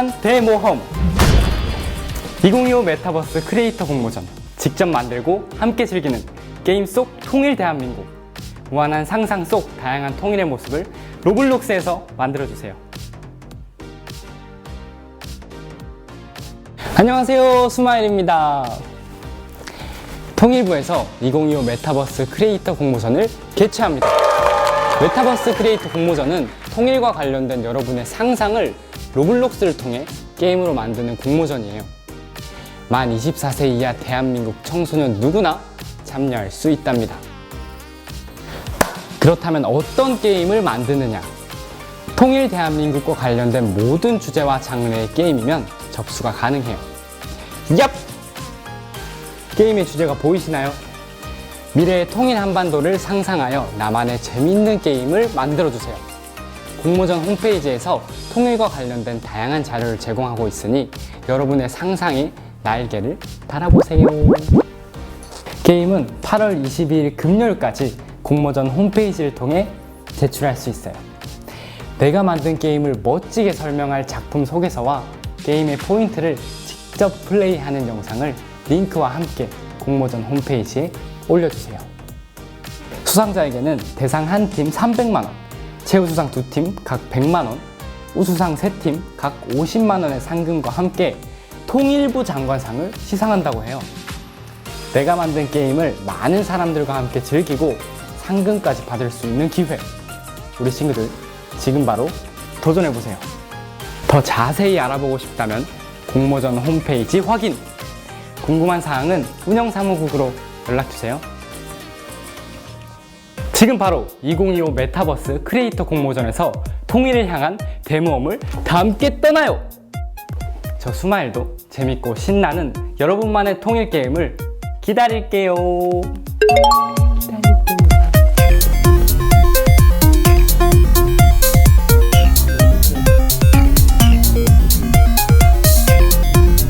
향한 대모험. 2025 메타버스 크리에이터 공모전. 직접 만들고 함께 즐기는 게임 속 통일 대한민국. 무한한 상상 속 다양한 통일의 모습을 로블록스에서 만들어주세요. 안녕하세요. 수마일입니다. 통일부에서 2025 메타버스 크리에이터 공모전을 개최합니다. 메타버스 크리에이터 공모전은 통일과 관련된 여러분의 상상을 로블록스를 통해 게임으로 만드는 공모전이에요. 만 24세 이하 대한민국 청소년 누구나 참여할 수 있답니다. 그렇다면 어떤 게임을 만드느냐? 통일 대한민국과 관련된 모든 주제와 장르의 게임이면 접수가 가능해요. 얍! 게임의 주제가 보이시나요? 미래의 통일 한반도를 상상하여 나만의 재미있는 게임을 만들어주세요. 공모전 홈페이지에서 통일과 관련된 다양한 자료를 제공하고 있으니 여러분의 상상에 날개를 달아보세요. 게임은 8월 22일 금요일까지 공모전 홈페이지를 통해 제출할 수 있어요. 내가 만든 게임을 멋지게 설명할 작품 소개서와 게임의 포인트를 직접 플레이하는 영상을 링크와 함께 공모전 홈페이지에 올려주세요. 수상자에게는 대상 한 팀 300만원, 최우수상 두 팀 각 100만원, 우수상 세 팀 각 50만원의 상금과 함께 통일부 장관상을 시상한다고 해요. 내가 만든 게임을 많은 사람들과 함께 즐기고 상금까지 받을 수 있는 기회. 우리 친구들 지금 바로 도전해보세요. 더 자세히 알아보고 싶다면 공모전 홈페이지 확인! 궁금한 사항은 운영사무국으로 연락주세요. 지금 바로 2025 메타버스 크리에이터 공모전에서 통일을 향한 대모험을 다 함께 떠나요! 저 수마일도 재밌고 신나는 여러분만의 통일 게임을 기다릴게요.